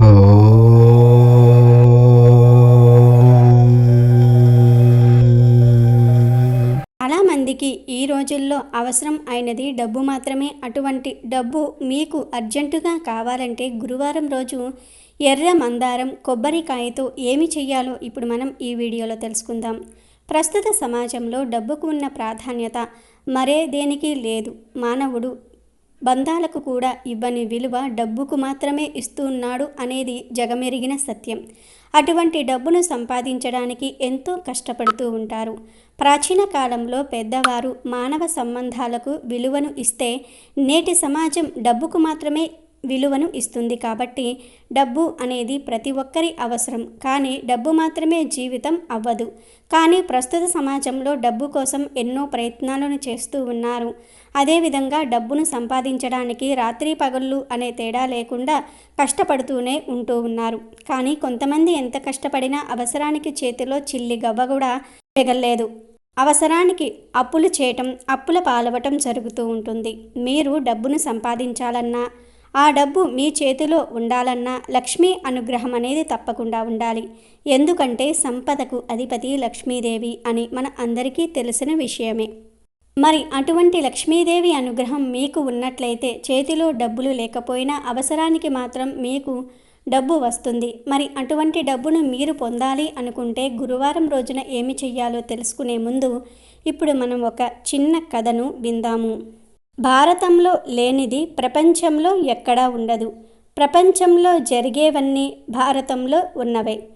చాలా మందికి ఈ రోజుల్లో అవసరం అయినది డబ్బు మాత్రమే. అటువంటి డబ్బు మీకు అర్జెంటుగా కావాలంటే గురువారం రోజు ఎర్ర మందారం కొబ్బరికాయతో ఏమి చెయ్యాలో ఇప్పుడు మనం ఈ వీడియోలో తెలుసుకుందాం. ప్రస్తుత సమాజంలో డబ్బుకు ఉన్న ప్రాధాన్యత మరే దేనికి లేదు. మానవుడు బంధాలకు కూడా ఇవ్వని విలువ డబ్బుకు మాత్రమే ఇస్తున్నాడు అనేది జగమెరిగిన సత్యం. అటువంటి డబ్బును సంపాదించడానికి ఎంతో కష్టపడుతూ ఉంటారు. ప్రాచీన కాలంలో పెద్దవారు మానవ సంబంధాలకు విలువను ఇస్తే నేటి సమాజం డబ్బుకు మాత్రమే విలువను ఇస్తుంది కాబట్టి డబ్బు అనేది ప్రతి ఒక్కరి అవసరం. కానీ డబ్బు మాత్రమే జీవితం అవ్వదు. కానీ ప్రస్తుత సమాజంలో డబ్బు కోసం ఎన్నో ప్రయత్నాలను చేస్తూ ఉన్నారు. అదేవిధంగా డబ్బును సంపాదించడానికి రాత్రి పగళ్ళు అనే తేడా లేకుండా కష్టపడుతూనే ఉంటూ ఉన్నారు. కానీ కొంతమంది ఎంత కష్టపడినా అవసరానికి చేతిలో చిల్లి గవ్వ కూడా పెగల్లేదు అవసరానికి అప్పులు చేయటం అప్పుల పాలవటం జరుగుతూ ఉంటుంది. మీరు డబ్బును సంపాదించాలన్నా ఆ డబ్బు మీ చేతిలో ఉండాలన్నా లక్ష్మీ అనుగ్రహం అనేది తప్పకుండా ఉండాలి. ఎందుకంటే సంపదకు అధిపతి లక్ష్మీదేవి అని మన అందరికీ తెలిసిన విషయమే. మరి అటువంటి లక్ష్మీదేవి అనుగ్రహం మీకు ఉన్నట్లయితే చేతిలో డబ్బులు లేకపోయినా అవసరానికి మాత్రం మీకు డబ్బు వస్తుంది. మరి అటువంటి డబ్బును మీరు పొందాలి అనుకుంటే గురువారం రోజున ఏమి చెయ్యాలో తెలుసుకునే ముందు ఇప్పుడు మనం ఒక చిన్న కథను విందాము. భారతంలో లేనిది ప్రపంచంలో ఎక్కడా ఉండదు. ప్రపంచంలో జరిగేవన్నీ భారతంలో ఉన్నవే.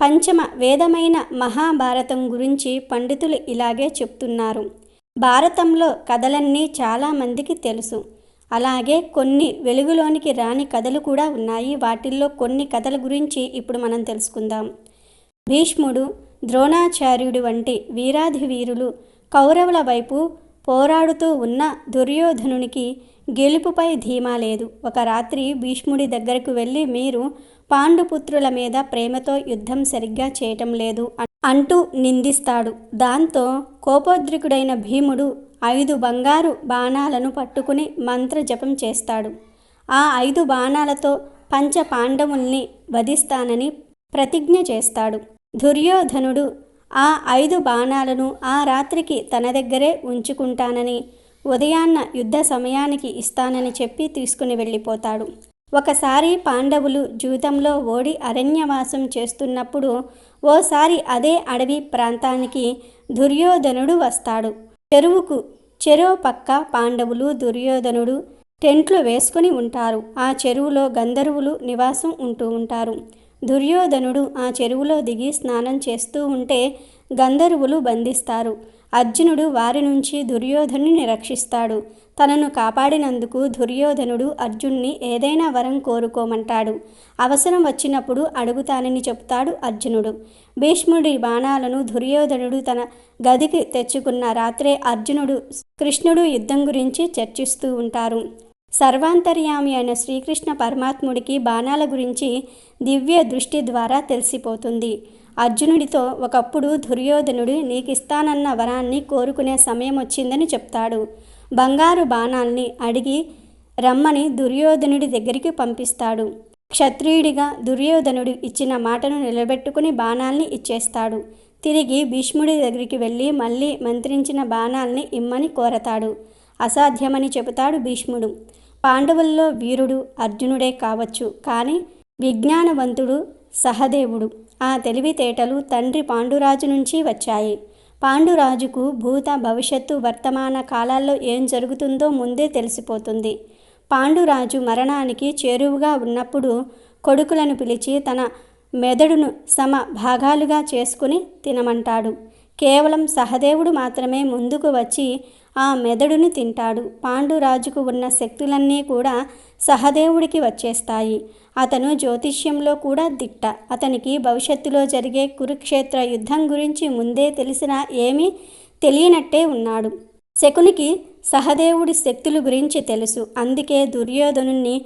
పంచమ వేదమైన మహాభారతం గురించి పండితులు ఇలాగే చెప్తున్నారు. భారతంలో కథలన్నీ చాలామందికి తెలుసు. అలాగే కొన్ని వెలుగులోనికి రాని కథలు కూడా ఉన్నాయి. వాటిల్లో కొన్ని కథల గురించి ఇప్పుడు మనం తెలుసుకుందాం. భీష్ముడు ద్రోణాచార్యుడు వంటి వీరాధి వీరులు కౌరవుల వైపు పోరాడుతూ ఉన్న దుర్యోధనునికి గెలుపుపై ధీమా లేదు. ఒక రాత్రి భీష్ముడి దగ్గరకు వెళ్ళి మీరు పాండుపుత్రుల మీద ప్రేమతో యుద్ధం సరిగ్గా చేయటం లేదు అంటూ నిందిస్తాడు. దాంతో కోపోద్రికుడైన భీముడు ఐదు బంగారు బాణాలను పట్టుకుని మంత్ర జపం చేస్తాడు. ఆ ఐదు బాణాలతో పంచ పాండవుల్ని వధిస్తానని ప్రతిజ్ఞ చేస్తాడు. దుర్యోధనుడు ఆ ఐదు బాణాలను ఆ రాత్రికి తన దగ్గరే ఉంచుకుంటానని ఉదయాన్న యుద్ధ సమయానికి ఇస్తానని చెప్పి తీసుకుని వెళ్ళిపోతాడు. ఒకసారి పాండవులు జూతంలో ఓడి అరణ్యవాసం చేస్తున్నప్పుడు ఓసారి అదే అడవి ప్రాంతానికి దుర్యోధనుడు వస్తాడు. చెరువుకు చెరువు పక్క పాండవులు దుర్యోధనుడు టెంట్లు వేసుకుని ఉంటారు. ఆ చెరువులో గంధర్వులు నివాసం ఉంటూ ఉంటారు. దుర్యోధనుడు ఆ చెరువులో దిగి స్నానం చేస్తూ ఉంటే గంధర్వులు బంధిస్తారు. అర్జునుడు వారి నుంచి దుర్యోధనుని రక్షిస్తాడు. తనను కాపాడినందుకు దుర్యోధనుడు అర్జున్ని ఏదైనా వరం కోరుకోమంటాడు. అవసరం వచ్చినప్పుడు అడుగుతానని చెప్తాడు అర్జునుడు. భీష్ముడి బాణాలను దుర్యోధనుడు తన గదికి తెచ్చుకున్న రాత్రే అర్జునుడు కృష్ణుడు యుద్ధం గురించి చర్చిస్తూ ఉంటారు. సర్వాంతర్యామి అయిన శ్రీకృష్ణ పరమాత్ముడికి బాణాల గురించి దివ్య దృష్టి ద్వారా తెలిసిపోతుంది. అర్జునుడితో ఒకప్పుడు దుర్యోధనుడు నీకిస్తానన్న వరాన్ని కోరుకునే సమయం వచ్చిందని చెప్తాడు. బంగారు బాణాల్ని అడిగి రమ్మని దుర్యోధనుడి దగ్గరికి పంపిస్తాడు. క్షత్రియుడిగా దుర్యోధనుడు ఇచ్చిన మాటను నిలబెట్టుకుని బాణాల్ని ఇచ్చేస్తాడు. తిరిగి భీష్ముడి దగ్గరికి వెళ్ళి మళ్ళీ మంత్రించిన బాణాల్ని ఇమ్మని కోరతాడు. అసాధ్యమని చెబుతాడు భీష్ముడు. పాండవుల్లో వీరుడు అర్జునుడే కావచ్చు కానీ విజ్ఞానవంతుడు సహదేవుడు. ఆ తెలివితేటలు తండ్రి పాండురాజు నుంచి వచ్చాయి. పాండురాజుకు భూత భవిష్యత్తు వర్తమాన కాలాల్లో ఏం జరుగుతుందో ముందే తెలిసిపోతుంది. పాండురాజు మరణానికి చేరువుగా ఉన్నప్పుడు కొడుకులను పిలిచి తన మెదడును సమ భాగాలుగా చేసుకుని తినమంటాడు. కేవలం సహదేవుడు మాత్రమే ముందుకు వచ్చి ఆ మెదడును తింటాడు. పాండురాజుకు ఉన్న శక్తులన్నీ కూడా సహదేవుడికి వచ్చేస్తాయి. అతను జ్యోతిష్యంలో కూడా దిట్ట. అతనికి భవిష్యత్తులో జరిగే కురుక్షేత్ర యుద్ధం గురించి ముందే తెలిసినా ఏమీ తెలియనట్టే ఉన్నాడు. శకునికి సహదేవుడి శక్తుల గురించి తెలుసు. అందుకే దుర్యోధనుణ్ణి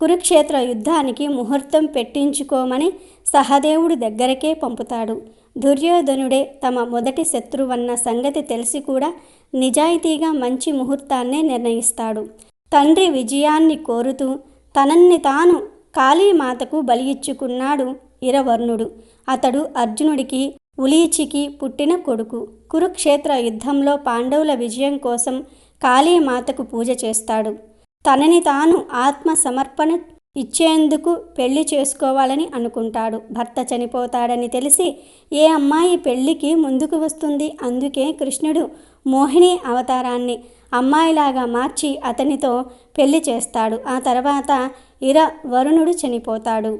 కురుక్షేత్ర యుద్ధానికి ముహూర్తం పెట్టించుకోమని సహదేవుడి దగ్గరకే పంపుతాడు. దుర్యోధనుడే తమ మొదటి శత్రువన్న సంగతి తెలిసి కూడా నిజాయితీగా మంచి ముహూర్తాన్నే నిర్ణయిస్తాడు. తండ్రి విజయాన్ని కోరుతూ తనన్ని తాను కాళీమాతకు బలి ఇచ్చుకున్నాడు ఇరవర్ణుడు. అతడు అర్జునుడికి ఉలీచికి పుట్టిన కొడుకు. కురుక్షేత్ర యుద్ధంలో పాండవుల విజయం కోసం కాళీమాతకు పూజ చేస్తాడు. తనని తాను ఆత్మ సమర్పణ ఇచ్చేందుకు పెళ్ళి చేసుకోవాలని అనుకుంటాడు. భర్త చనిపోతాడని తెలిసి ఏ అమ్మాయి పెళ్ళికి ముందుకు వస్తుంది? అందుకే కృష్ణుడు మోహిని అవతారాన్ని అమ్మాయిలాగా మార్చి అతనితో పెళ్ళి చేస్తాడు. ఆ తర్వాత ఇర వరుణుడు చనిపోతాడు.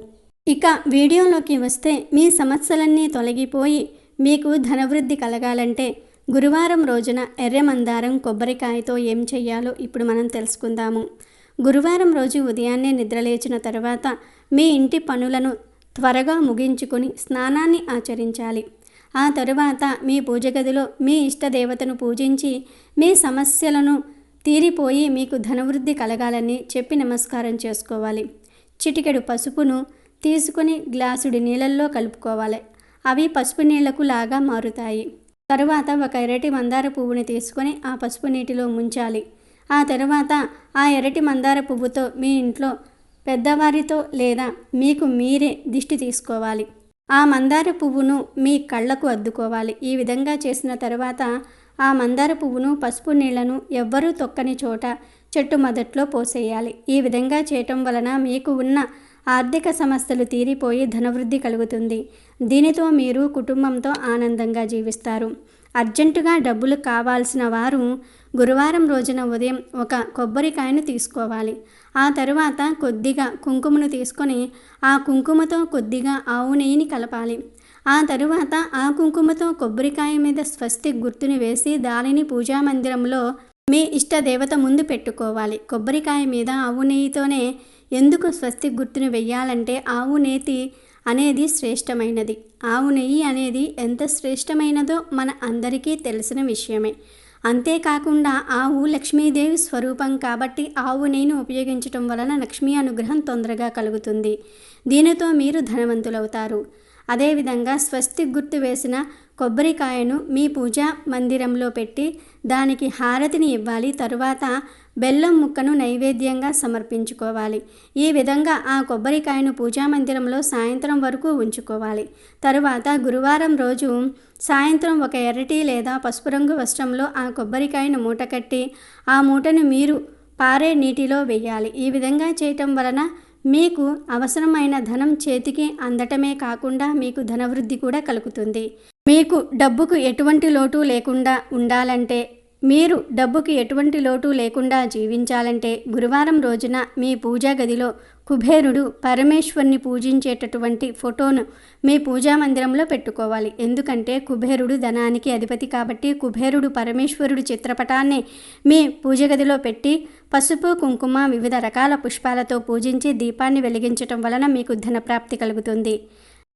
ఇక వీడియోలోకి వస్తే మీ సమస్యలన్నీ తొలగిపోయి మీకు ధనవృద్ధి కలగాలంటే గురువారం రోజున ఎర్రమందారం కొబ్బరికాయతో ఏం చేయాలో ఇప్పుడు మనం తెలుసుకుందాము. గురువారం రోజు ఉదయాన్నే నిద్రలేచిన తర్వాత మీ ఇంటి పనులను త్వరగా ముగించుకొని స్నానాన్ని ఆచరించాలి. ఆ తరువాత మీ పూజ గదిలో మీ ఇష్టదేవతను పూజించి మీ సమస్యలను తీరిపోయి మీకు ధనవృద్ధి కలగాలని చెప్పి నమస్కారం చేసుకోవాలి. చిటికెడు పసుపును తీసుకుని గ్లాసుడి నీళ్ళల్లో కలుపుకోవాలి. అవి పసుపు నీళ్ళకు లాగా మారుతాయి. తరువాత ఒక ఎరటి మందార పువ్వుని తీసుకొని ఆ పసుపు నీటిలో ముంచాలి. ఆ తరువాత ఆ ఎరటి మందార పువ్వుతో మీ ఇంట్లో పెద్దవారితో లేదా మీకు మీరే దిష్టి తీసుకోవాలి. ఆ మందార పువ్వును మీ కళ్ళకు అద్దుకోవాలి. ఈ విధంగా చేసిన తర్వాత ఆ మందార పువ్వును పసుపు నీళ్ళను ఎవ్వరూ తొక్కని చోట చెట్టు మొదట్లో పోసేయాలి. ఈ విధంగా చేయటం వలన మీకు ఉన్న ఆర్థిక సమస్యలు తీరిపోయి ధనవృద్ధి కలుగుతుంది. దీనితో మీరు కుటుంబంతో ఆనందంగా జీవిస్తారు. అర్జెంటుగా డబ్బులు కావాల్సిన వారు గురువారం రోజున ఉదయం ఒక కొబ్బరికాయను తీసుకోవాలి. ఆ తరువాత కొద్దిగా కుంకుమను తీసుకొని ఆ కుంకుమతో కొద్దిగా ఆవు నెయ్యిని కలపాలి. ఆ తరువాత ఆ కుంకుమతో కొబ్బరికాయ మీద స్వస్తి గుర్తుని వేసి దానిని పూజా మందిరంలో మీ ఇష్ట దేవత ముందు పెట్టుకోవాలి. కొబ్బరికాయ మీద ఆవు నెయ్యితోనే ఎందుకు స్వస్తి గుర్తును వెయ్యాలంటే ఆవు నేతి అనేది శ్రేష్టమైనది. ఆవు నెయ్యి అనేది ఎంత శ్రేష్టమైనదో మన అందరికీ తెలిసిన విషయమే. అంతేకాకుండా ఆవు లక్ష్మీదేవి స్వరూపం కాబట్టి ఆవు నెయ్యిని ఉపయోగించటం వలన లక్ష్మీ అనుగ్రహం తొందరగా కలుగుతుంది. దీనితో మీరు ధనవంతులవుతారు. అదేవిధంగా స్వస్తి గుర్తు వేసిన కొబ్బరికాయను మీ పూజా మందిరంలో పెట్టి దానికి హారతిని ఇవ్వాలి. తరువాత బెల్లం ముక్కను నైవేద్యంగా సమర్పించుకోవాలి. ఈ విధంగా ఆ కొబ్బరికాయను పూజా మందిరంలో సాయంత్రం వరకు ఉంచుకోవాలి. తరువాత గురువారం రోజు సాయంత్రం ఒక ఎర్రటి లేదా పసుపు రంగు వస్త్రంలో ఆ కొబ్బరికాయను మూట కట్టి ఆ మూటను మీరు పారే నీటిలో వేయాలి. ఈ విధంగా చేయటం వలన మీకు అవసరమైన ధనం చేతికి అందటమే కాకుండా మీకు ధనవృద్ధి కూడా కలుగుతుంది. మీకు డబ్బుకు ఎటువంటి లోటు లేకుండా ఉండాలంటే మీరు డబ్బుకి ఎటువంటి లోటు లేకుండా జీవించాలంటే గురువారం రోజున మీ పూజా గదిలో కుబేరుడు పరమేశ్వరుని పూజించేటటువంటి ఫోటోను మీ పూజా మందిరంలో పెట్టుకోవాలి. ఎందుకంటే కుబేరుడు ధనానికి అధిపతి కాబట్టి కుబేరుడు పరమేశ్వరుడు చిత్రపటాన్ని మీ పూజ గదిలో పెట్టి పసుపు కుంకుమ వివిధ రకాల పుష్పాలతో పూజించి దీపాన్ని వెలిగించటం వలన మీకు ధనప్రాప్తి కలుగుతుంది.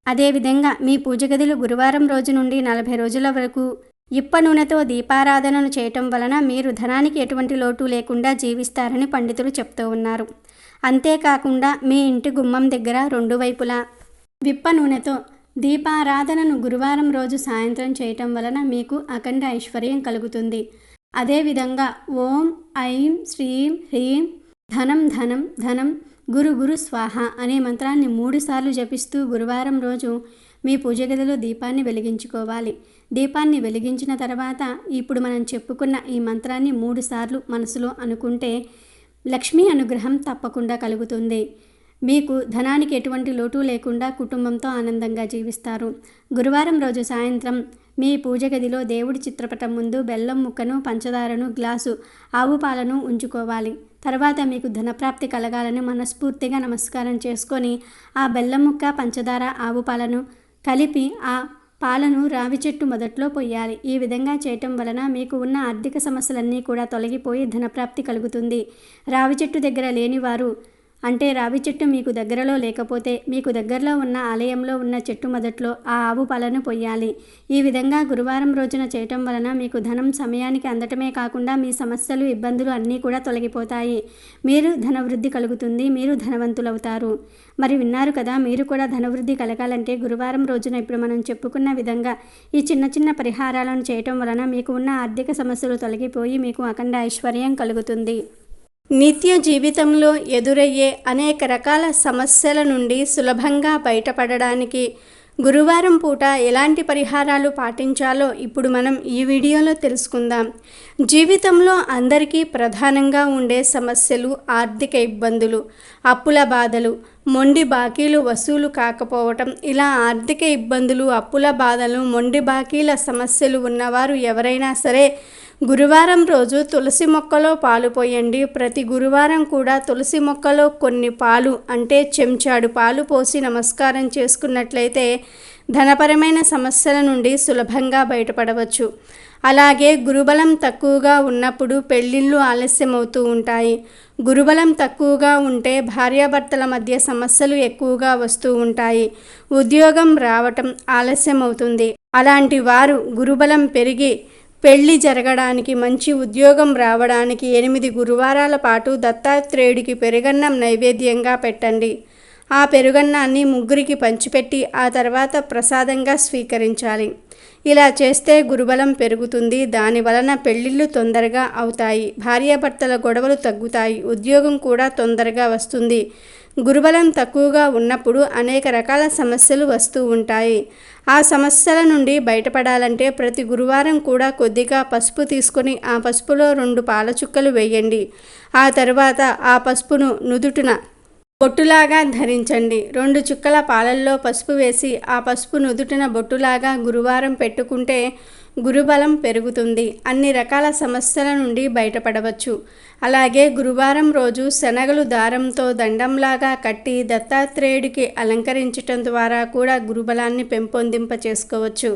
అదేవిధంగా మీ పూజ గదిలో గురువారం రోజు నుండి నలభై రోజుల వరకు ఇప్ప నూనెతో దీపారాధనను చేయటం వలన మీరు ధనానికి ఎటువంటి లోటు లేకుండా జీవిస్తారని పండితులు చెప్తూ ఉన్నారు. అంతేకాకుండా మీ ఇంటి గుమ్మం దగ్గర రెండు వైపులా విప్ప నూనెతో దీపారాధనను గురువారం రోజు సాయంత్రం చేయటం వలన మీకు అఖండ ఐశ్వర్యం కలుగుతుంది. అదేవిధంగా ఓం ఐం శ్రీం హ్రీం ధనం ధనం ధనం గురు గురు స్వాహ అనే మంత్రాన్ని మూడుసార్లు జపిస్తూ గురువారం రోజు మీ పూజ గదిలో దీపాన్ని వెలిగించుకోవాలి. దీపాన్ని వెలిగించిన తర్వాత ఇప్పుడు మనం చెప్పుకున్న ఈ మంత్రాన్ని మూడుసార్లు మనసులో అనుకుంటే లక్ష్మీ అనుగ్రహం తప్పకుండా కలుగుతుంది. మీకు ధనానికి ఎటువంటి లోటు లేకుండా కుటుంబంతో ఆనందంగా జీవిస్తారు. గురువారం రోజు సాయంత్రం మీ పూజ గదిలో దేవుడి చిత్రపటం ముందు బెల్లం ముక్కను పంచదారను గ్లాసు ఆవు పాలను ఉంచుకోవాలి. తర్వాత మీకు ధనప్రాప్తి కలగాలని మనస్ఫూర్తిగా నమస్కారం చేసుకొని ఆ బెల్లం ముక్క పంచదార ఆవు పాలను కలిపి ఆ పాలను రావి చెట్టు మొదట్లో పొయ్యాలి. ఈ విధంగా చేయటం వలన మీకు ఉన్న ఆర్థిక సమస్యలన్నీ కూడా తొలగిపోయి ధనప్రాప్తి కలుగుతుంది. రావి చెట్టు దగ్గర లేనివారు అంటే రావి చెట్టు మీకు దగ్గరలో లేకపోతే మీకు దగ్గరలో ఉన్న ఆలయంలో ఉన్న చెట్టు మొదట్లో ఆ ఆవు పాలను పొయ్యాలి. ఈ విధంగా గురువారం రోజున చేయటం వలన మీకు ధనం సమయానికి అందటమే కాకుండా మీ సమస్యలు ఇబ్బందులు అన్నీ కూడా తొలగిపోతాయి. మీరు ధనవృద్ధి కలుగుతుంది మీరు ధనవంతులవుతారు. మరి విన్నారు కదా మీరు కూడా ధనవృద్ధి కలగాలంటే గురువారం రోజున ఇప్పుడు మనం చెప్పుకున్న విధంగా ఈ చిన్న చిన్న పరిహారాలను చేయటం వలన మీకు ఉన్న ఆర్థిక సమస్యలు తొలగిపోయి మీకు అఖండ ఐశ్వర్యం కలుగుతుంది. నిత్య జీవితంలో ఎదురయ్యే అనేక రకాల సమస్యల నుండి సులభంగా బయటపడడానికి గురువారం పూట ఎలాంటి పరిహారాలు పాటించాలో ఇప్పుడు మనం ఈ వీడియోలో తెలుసుకుందాం. జీవితంలో అందరికీ ప్రధానంగా ఉండే సమస్యలు ఆర్థిక ఇబ్బందులు అప్పుల బాధలు మొండి బాకీలు వసూలు కాకపోవటం. ఇలా ఆర్థిక ఇబ్బందులు అప్పుల బాధలు మొండి బాకీల సమస్యలు ఉన్నవారు ఎవరైనా సరే గురువారం రోజు తులసి మొక్కలో పాలు పోయండి. ప్రతి గురువారం కూడా తులసి మొక్కలో కొన్ని పాలు అంటే చెంచాడు పాలు పోసి నమస్కారం చేసుకున్నట్లయితే ధనపరమైన సమస్యల నుండి సులభంగా బయటపడవచ్చు. అలాగే గురుబలం తక్కువగా ఉన్నప్పుడు పెళ్ళిళ్ళు ఆలస్యమవుతూ ఉంటాయి. గురుబలం తక్కువగా ఉంటే భార్యాభర్తల మధ్య సమస్యలు ఎక్కువగా వస్తూ ఉంటాయి. ఉద్యోగం రావటం ఆలస్యమవుతుంది. అలాంటి వారు గురుబలం పెరిగి పెళ్ళి జరగడానికి మంచి ఉద్యోగం రావడానికి ఎనిమిది గురువారాల పాటు దత్తాత్రేయుడికి పెరుగన్నం నైవేద్యంగా పెట్టండి. ఆ పెరుగన్నాన్ని ముగ్గురికి పంచిపెట్టి ఆ తర్వాత ప్రసాదంగా స్వీకరించాలి. ఇలా చేస్తే గురుబలం పెరుగుతుంది. దాని వలన పెళ్ళిళ్ళు తొందరగా అవుతాయి. భార్యాభర్తల గొడవలు తగ్గుతాయి. ఉద్యోగం కూడా తొందరగా వస్తుంది. గురుబలం తక్కువగా ఉన్నప్పుడు అనేక రకాల సమస్యలు వస్తూ ఉంటాయి. ఆ సమస్యల నుండి బయటపడాలంటే ప్రతి గురువారం కూడా కొద్దిగా పసుపు తీసుకొని ఆ పసుపులో రెండు పాల చుక్కలు వేయండి. ఆ తరువాత ఆ పసుపును నుదుటిన బొట్టులాగా ధరించండి. రెండు చుక్కల పాలల్లో పసుపు వేసి ఆ పసుపు నుదుటిన బొట్టులాగా గురువారం పెట్టుకుంటే గురుబలం పెరుగుతుంది. అన్ని రకాల సమస్యల నుండి బయటపడవచ్చు. అలాగే గురువారం రోజు శనగలు దారంతో దండంలాగా కట్టి దత్తాత్రేయుడికి అలంకరించటం ద్వారా కూడా గురుబలాన్ని పెంపొందింప చేసుకోవచ్చు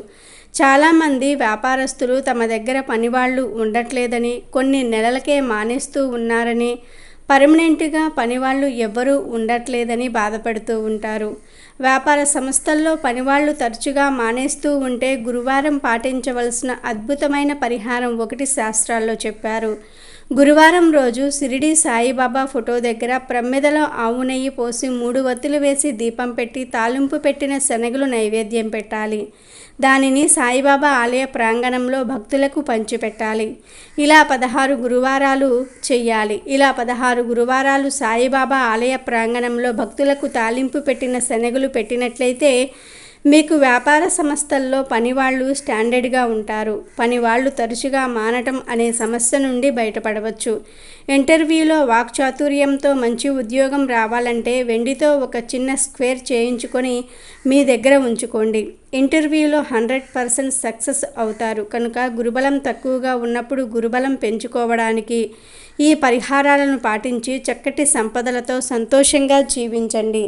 చాలామంది వ్యాపారస్తులు తమ దగ్గర పనివాళ్ళు ఉండట్లేదని కొన్ని నెలలకే మానేస్తూ ఉన్నారని పర్మనెంట్గా పనివాళ్ళు ఎవ్వరూ ఉండట్లేదని బాధపడుతూ ఉంటారు. వ్యాపార సంస్థల్లో పనివాళ్ళు తరచుగా మానేస్తూ ఉంటే గురువారం పాటించవలసిన అద్భుతమైన పరిహారం ఒకటి శాస్త్రాల్లో చెప్పారు. గురువారం రోజు సిరిడి సాయిబాబా ఫోటో దగ్గర ప్రమ్మెదలో ఆవు నెయ్యి పోసి మూడు వత్తులు వేసి దీపం పెట్టి తాలింపు పెట్టిన శనగలు నైవేద్యం పెట్టాలి. దానిని సాయిబాబా ఆలయ ప్రాంగణంలో భక్తులకు పంచిపెట్టాలి. ఇలా పదహారు గురువారాలు చెయ్యాలి. ఇలా పదహారు గురువారాలు సాయిబాబా ఆలయ ప్రాంగణంలో భక్తులకు తాలింపు పెట్టిన శనగలు పెట్టినట్లయితే మీకు వ్యాపార సంస్థల్లో పనివాళ్ళు స్టాండర్డ్గా ఉంటారు. పనివాళ్ళు తరచుగా మానటం అనే సమస్య నుండి బయటపడవచ్చు. ఇంటర్వ్యూలో వాక్చాతుర్యంతో మంచి ఉద్యోగం రావాలంటే వెండితో ఒక చిన్న స్క్వేర్ చేయించుకొని మీ దగ్గర ఉంచుకోండి. ఇంటర్వ్యూలో హండ్రెడ్ పర్సెంట్ సక్సెస్ అవుతారు. కనుక గురుబలం తక్కువగా ఉన్నప్పుడు గురుబలం పెంచుకోవడానికి ఈ పరిహారాలను పాటించి చక్కటి సంపదలతో సంతోషంగా జీవించండి.